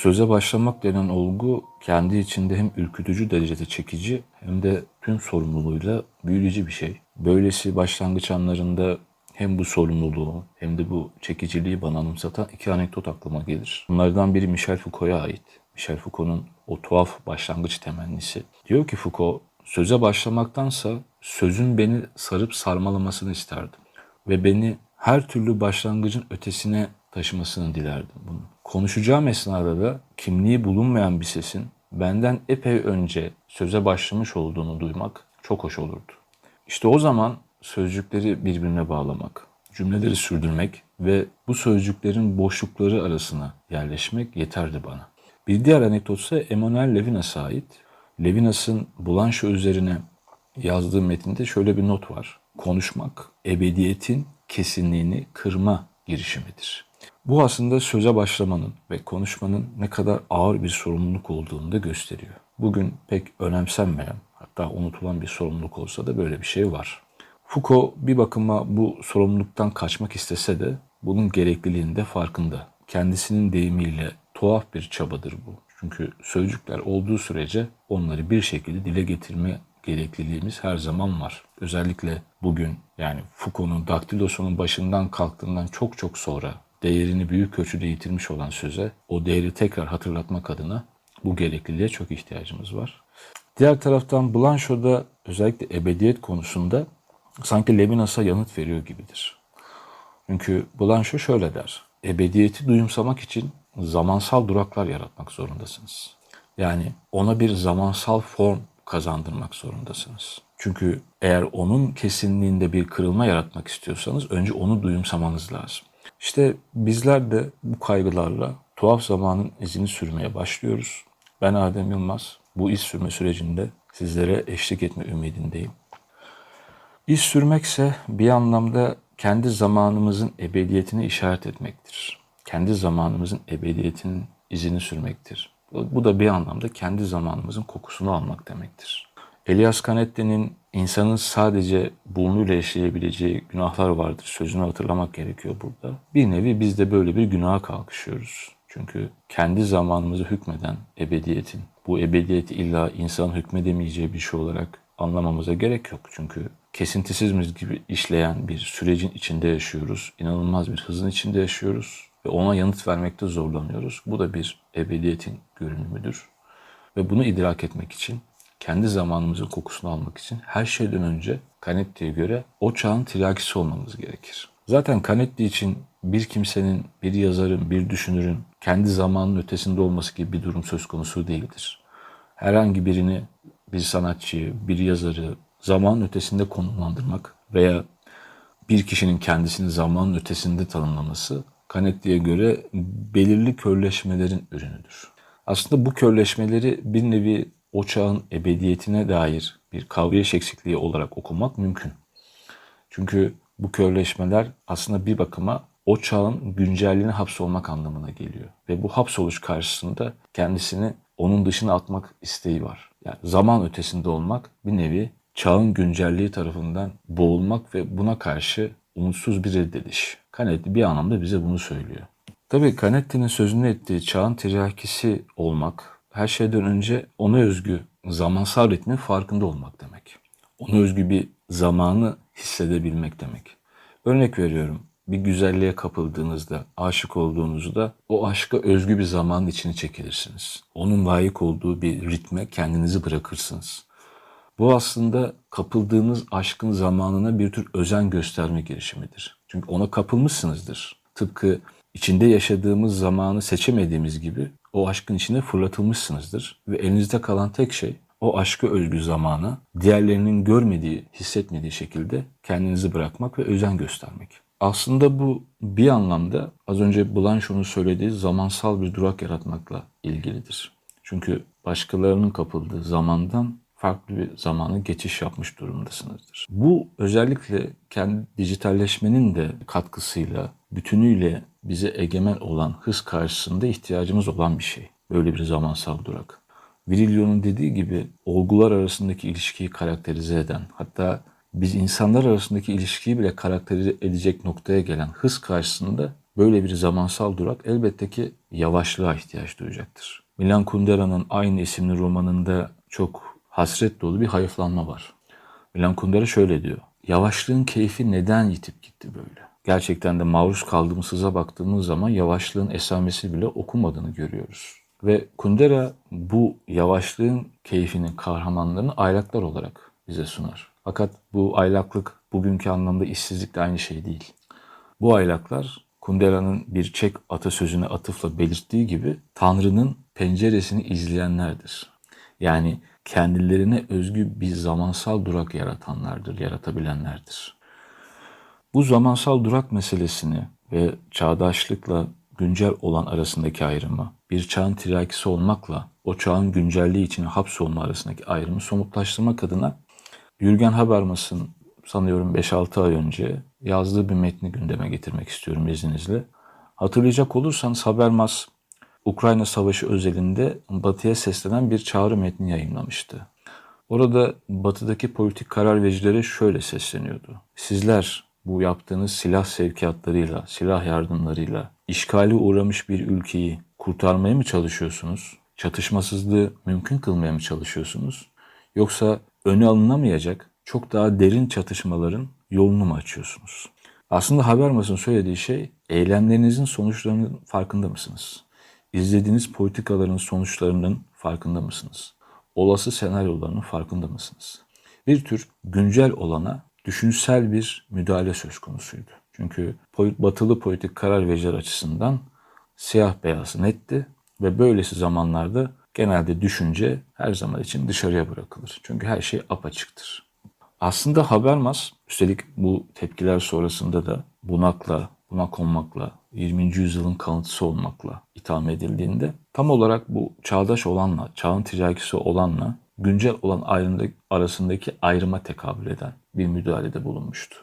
söze başlamak denen olgu kendi içinde hem ürkütücü derecede çekici hem de tüm sorumluluğuyla büyüleyici bir şey. Böylesi başlangıç anlarında hem bu sorumluluğu hem de bu çekiciliği bana anımsatan iki anekdot aklıma gelir. Bunlardan biri Michel Foucault'a ait. Michel Foucault'un o tuhaf başlangıç temennisi. Diyor ki Foucault, söze başlamaktansa sözün beni sarıp sarmalamasını isterdim. Ve beni her türlü başlangıcın ötesine taşımasını dilerdim bunu. Konuşacağım esnada da kimliği bulunmayan bir sesin benden epey önce söze başlamış olduğunu duymak çok hoş olurdu. İşte o zaman sözcükleri birbirine bağlamak, cümleleri sürdürmek ve bu sözcüklerin boşlukları arasına yerleşmek yeterdi bana. Bir diğer anekdot ise Emmanuel Levinas'a ait. Levinas'ın Blanche üzerine yazdığı metinde şöyle bir not var. Konuşmak, ebediyetin kesinliğini kırma girişimidir. Bu aslında söze başlamanın ve konuşmanın ne kadar ağır bir sorumluluk olduğunu da gösteriyor. Bugün pek önemsenmeyen, hatta unutulan bir sorumluluk olsa da böyle bir şey var. Foucault bir bakıma bu sorumluluktan kaçmak istese de bunun gerekliliğinde farkında. Kendisinin deyimiyle tuhaf bir çabadır bu. Çünkü sözcükler olduğu sürece onları bir şekilde dile getirme gerekliliğimiz her zaman var. Özellikle bugün yani Foucault'un daktilosunun başından kalktığından çok çok sonra değerini büyük ölçüde yitirmiş olan söze o değeri tekrar hatırlatmak adına bu gerekliliğe çok ihtiyacımız var. Diğer taraftan Blancho'da özellikle ebediyet konusunda sanki Levinas'a yanıt veriyor gibidir. Çünkü Blancho şöyle der. Ebediyeti duyumsamak için zamansal duraklar yaratmak zorundasınız. Yani ona bir zamansal form kazandırmak zorundasınız. Çünkü eğer onun kesinliğinde bir kırılma yaratmak istiyorsanız önce onu duyumsamanız lazım. İşte bizler de bu kaygılarla tuhaf zamanın izini sürmeye başlıyoruz. Ben Adem Yılmaz. Bu iz sürme sürecinde sizlere eşlik etme ümidindeyim. İz sürmekse bir anlamda kendi zamanımızın ebediyetini işaret etmektir. Kendi zamanımızın ebediyetinin izini sürmektir. Bu da bir anlamda kendi zamanımızın kokusunu almak demektir. Elias Canetti'nin insanın sadece burnuyla yaşayabileceği günahlar vardır sözünü hatırlamak gerekiyor burada. Bir nevi biz de böyle bir günaha kalkışıyoruz. Çünkü kendi zamanımızı hükmeden ebediyetin, bu ebediyeti illa insan hükmedemeyeceği bir şey olarak anlamamıza gerek yok. Çünkü kesintisizmiz gibi işleyen bir sürecin içinde yaşıyoruz. İnanılmaz bir hızın içinde yaşıyoruz ve ona yanıt vermekte zorlanıyoruz. Bu da bir ebediyetin görünümüdür. Ve bunu idrak etmek için, kendi zamanımızın kokusunu almak için her şeyden önce Canetti'ye göre o çağın tirakisi olmamız gerekir. Zaten Canetti için bir kimsenin, bir yazarın, bir düşünürün kendi zamanının ötesinde olması gibi bir durum söz konusu değildir. Herhangi birini, bir sanatçıyı, bir yazarı zamanın ötesinde konumlandırmak veya bir kişinin kendisini zamanın ötesinde tanımlaması Canetti'ye göre belirli körleşmelerin ürünüdür. Aslında bu körleşmeleri bir nevi o çağın ebediyetine dair bir kavrayış eksikliği olarak okumak mümkün. Çünkü bu körleşmeler aslında bir bakıma o çağın güncelliğine hapsolmak anlamına geliyor. Ve bu hapsoluş karşısında kendisini onun dışına atmak isteği var. Yani zaman ötesinde olmak bir nevi çağın güncelliği tarafından boğulmak ve buna karşı umutsuz bir reddediş. Canetti bir anlamda bize bunu söylüyor. Tabii Canetti'nin sözünü ettiği çağın tiryakisi olmak, her şeyden önce ona özgü zamansal ritmin farkında olmak demek. Ona özgü bir zamanı hissedebilmek demek. Örnek veriyorum, bir güzelliğe kapıldığınızda, aşık olduğunuzda o aşka özgü bir zamanın içine çekilirsiniz. Onun layık olduğu bir ritme kendinizi bırakırsınız. Bu aslında kapıldığınız aşkın zamanına bir tür özen gösterme girişimidir. Çünkü ona kapılmışsınızdır. Tıpkı içinde yaşadığımız zamanı seçemediğimiz gibi o aşkın içine fırlatılmışsınızdır. Ve elinizde kalan tek şey o aşkı özgü zamanı diğerlerinin görmediği, hissetmediği şekilde kendinizi bırakmak ve özen göstermek. Aslında bu bir anlamda az önce Blancho'nun söylediği zamansal bir durak yaratmakla ilgilidir. Çünkü başkalarının kapıldığı zamandan farklı bir zamana geçiş yapmış durumdasınızdır. Bu özellikle kendi dijitalleşmenin de katkısıyla bütünüyle bize egemen olan hız karşısında ihtiyacımız olan bir şey. Böyle bir zamansal durak. Virillio'nun dediği gibi olgular arasındaki ilişkiyi karakterize eden, hatta biz insanlar arasındaki ilişkiyi bile karakterize edecek noktaya gelen hız karşısında böyle bir zamansal durak elbette ki yavaşlığa ihtiyaç duyacaktır. Milan Kundera'nın aynı isimli romanında çok hasret dolu bir hayıflanma var. Milan Kundera şöyle diyor. Yavaşlığın keyfi neden yitip gitti böyle? Gerçekten de maruz kaldığımız sıza baktığımız zaman yavaşlığın esamesi bile okunmadığını görüyoruz. Ve Kundera bu yavaşlığın keyfinin kahramanlarını aylaklar olarak bize sunar. Fakat bu aylaklık bugünkü anlamda işsizlikle aynı şey değil. Bu aylaklar Kundera'nın bir Çek atasözüne atıfla belirttiği gibi Tanrı'nın penceresini izleyenlerdir. Yani kendilerine özgü bir zamansal durak yaratanlardır, yaratabilenlerdir. Bu zamansal durak meselesini ve çağdaşlıkla güncel olan arasındaki ayrımı, bir çağın tirakisi olmakla o çağın güncelliği için hapsolma arasındaki ayrımı somutlaştırmak adına Jürgen Habermas'ın sanıyorum 5-6 ay önce yazdığı bir metni gündeme getirmek istiyorum izninizle. Hatırlayacak olursanız Habermas Ukrayna Savaşı özelinde Batı'ya seslenen bir çağrı metni yayınlamıştı. Orada Batı'daki politik karar vericilere şöyle sesleniyordu. Sizler bu yaptığınız silah sevkiyatlarıyla, silah yardımlarıyla işgali uğramış bir ülkeyi kurtarmaya mı çalışıyorsunuz? Çatışmasızlığı mümkün kılmaya mı çalışıyorsunuz? Yoksa öne alınamayacak çok daha derin çatışmaların yolunu mu açıyorsunuz? Aslında Habermas'ın söylediği şey eylemlerinizin sonuçlarının farkında mısınız? İzlediğiniz politikaların sonuçlarının farkında mısınız? Olası senaryolarının farkında mısınız? Bir tür güncel olana düşünsel bir müdahale söz konusuydu. Çünkü batılı politik karar vericiler açısından siyah beyaz netti ve böylesi zamanlarda genelde düşünce her zaman için dışarıya bırakılır. Çünkü her şey apaçıktır. Aslında Habermas üstelik bu tepkiler sonrasında da bunakla, bunak olmakla, 20. yüzyılın kanıtısı olmakla itham edildiğinde tam olarak bu çağdaş olanla, çağın ticarisi olanla güncel olan arasındaki ayrıma tekabül eden bir müdahalede bulunmuştu.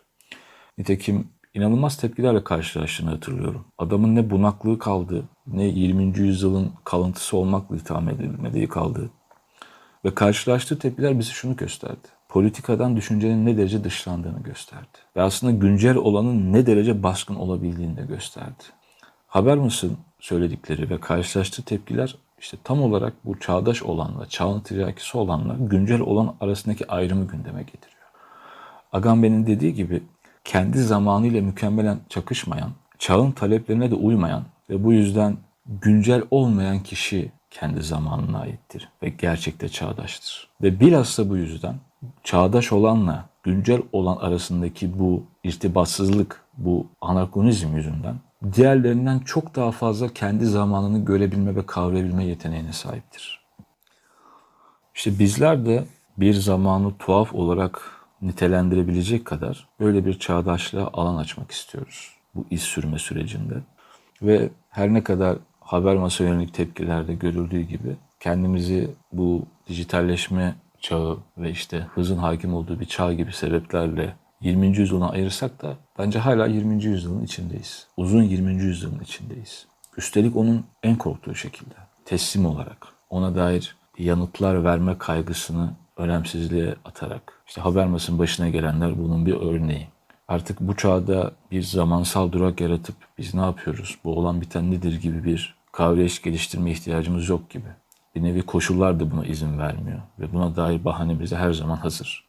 Nitekim inanılmaz tepkilerle karşılaştığını hatırlıyorum. Adamın ne bunaklığı kaldı, ne 20. yüzyılın kalıntısı olmakla itham edilmediği kaldı. Ve karşılaştığı tepkiler bize şunu gösterdi. Politikadan düşüncenin ne derece dışlandığını gösterdi. Ve aslında güncel olanın ne derece baskın olabildiğini de gösterdi. Habermas'ın söyledikleri ve karşılaştığı tepkiler işte tam olarak bu çağdaş olanla, çağın tirakisi olanla güncel olan arasındaki ayrımı gündeme getiriyor. Agamben'in dediği gibi kendi zamanıyla mükemmelen çakışmayan, çağın taleplerine de uymayan ve bu yüzden güncel olmayan kişi kendi zamanına aittir ve gerçekte çağdaştır. Ve bilhassa bu yüzden çağdaş olanla güncel olan arasındaki bu irtibatsızlık, bu anakronizm yüzünden diğerlerinden çok daha fazla kendi zamanını görebilme ve kavrayabilme yeteneğine sahiptir. İşte bizler de bir zamanı tuhaf olarak nitelendirebilecek kadar böyle bir çağdaşlığa alan açmak istiyoruz bu iz sürme sürecinde. Ve her ne kadar haber masa yönelik tepkilerde görüldüğü gibi kendimizi bu dijitalleşme çağı ve işte hızın hakim olduğu bir çağ gibi sebeplerle 20. yüzyılına ayırsak da bence hala 20. yüzyılın içindeyiz. Uzun 20. yüzyılın içindeyiz. Üstelik onun en korktuğu şekilde teslim olarak ona dair yanıtlar verme kaygısını önemsizliğe atarak. İşte Habermas'ın başına gelenler bunun bir örneği. Artık bu çağda bir zamansal durak yaratıp biz ne yapıyoruz, bu olan biten nedir gibi bir kavrayış geliştirme ihtiyacımız yok gibi. Bir nevi koşullar da buna izin vermiyor ve buna dair bahane bize her zaman hazır.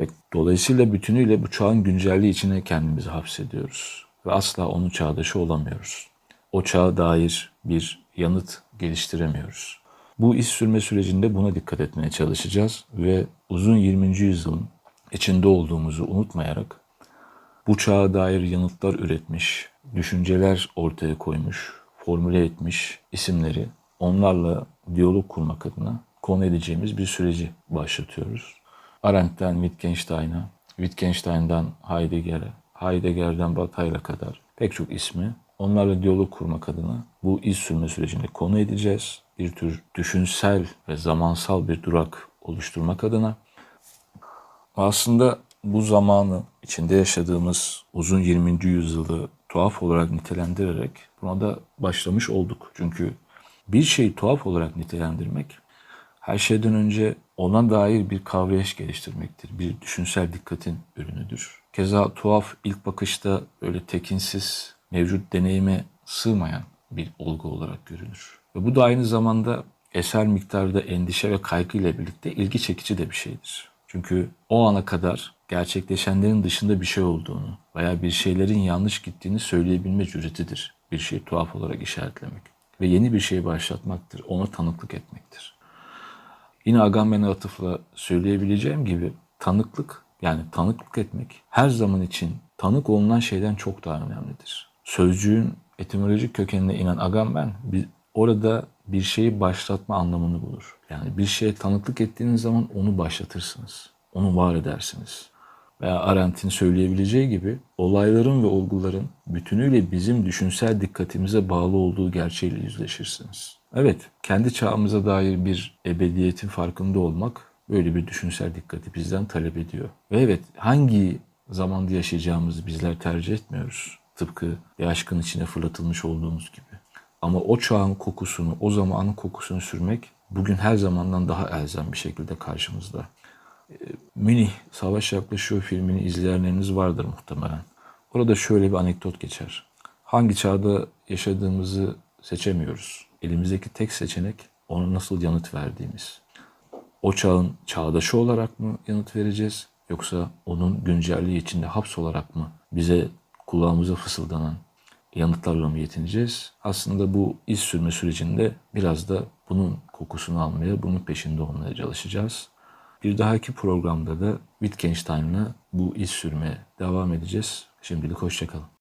Ve dolayısıyla bütünüyle bu çağın güncelliği içine kendimizi hapsediyoruz. Ve asla onun çağdaşı olamıyoruz. O çağa dair bir yanıt geliştiremiyoruz. Bu iş sürme sürecinde buna dikkat etmeye çalışacağız ve uzun 20. yüzyılın içinde olduğumuzu unutmayarak bu çağa dair yanıtlar üretmiş, düşünceler ortaya koymuş, formüle etmiş isimleri onlarla diyalog kurmak adına konu edeceğimiz bir süreci başlatıyoruz. Arendt'ten Wittgenstein'a, Wittgenstein'dan Heidegger'e, Heidegger'den Bataille'a kadar pek çok ismi onlarla diyalog kurmak adına bu iz sürme sürecinde konu edeceğiz. Bir tür düşünsel ve zamansal bir durak oluşturmak adına. Aslında bu zamanı içinde yaşadığımız uzun 20. yüzyılı tuhaf olarak nitelendirerek buna da başlamış olduk. Çünkü bir şeyi tuhaf olarak nitelendirmek her şeyden önce ona dair bir kavrayış geliştirmektir. Bir düşünsel dikkatin ürünüdür. Keza tuhaf ilk bakışta böyle tekinsiz mevcut deneyime sığmayan bir olgu olarak görülür. Ve bu da aynı zamanda eser miktarda endişe ve kaygı ile birlikte ilgi çekici de bir şeydir. Çünkü o ana kadar gerçekleşenlerin dışında bir şey olduğunu veya bir şeylerin yanlış gittiğini söyleyebilme cüretidir. Bir şeyi tuhaf olarak işaretlemek. Ve yeni bir şey başlatmaktır. Ona tanıklık etmektir. Yine Agamben'e atıfla söyleyebileceğim gibi tanıklık yani tanıklık etmek her zaman için tanık olunan şeyden çok daha önemlidir. Sözcüğün etimolojik kökenine inen Agamben orada bir şeyi başlatma anlamını bulur. Yani bir şeye tanıklık ettiğiniz zaman onu başlatırsınız. Onu var edersiniz. Veya Arendt'in söyleyebileceği gibi olayların ve olguların bütünüyle bizim düşünsel dikkatimize bağlı olduğu gerçeğiyle yüzleşirsiniz. Evet, kendi çağımıza dair bir ebediyetin farkında olmak böyle bir düşünsel dikkati bizden talep ediyor. Ve evet, hangi zamanda yaşayacağımızı bizler tercih etmiyoruz. Tıpkı bir aşkın içine fırlatılmış olduğumuz gibi. Ama o çağın kokusunu, o zamanın kokusunu sürmek bugün her zamandan daha elzem bir şekilde karşımızda. Münih Savaş Yaklaşıyor filmini izleyenleriniz vardır muhtemelen. Orada şöyle bir anekdot geçer. Hangi çağda yaşadığımızı seçemiyoruz. Elimizdeki tek seçenek ona nasıl yanıt verdiğimiz. O çağın çağdaşı olarak mı yanıt vereceğiz yoksa onun güncelliği içinde hapsolarak mı bize kulağımıza fısıldanan yanıtlarla mı yetineceğiz? Aslında bu iz sürme sürecinde biraz da bunun kokusunu almaya, bunun peşinde olmaya çalışacağız. Bir dahaki programda da Wittgenstein'la bu iz sürmeye devam edeceğiz. Şimdilik hoşçakalın.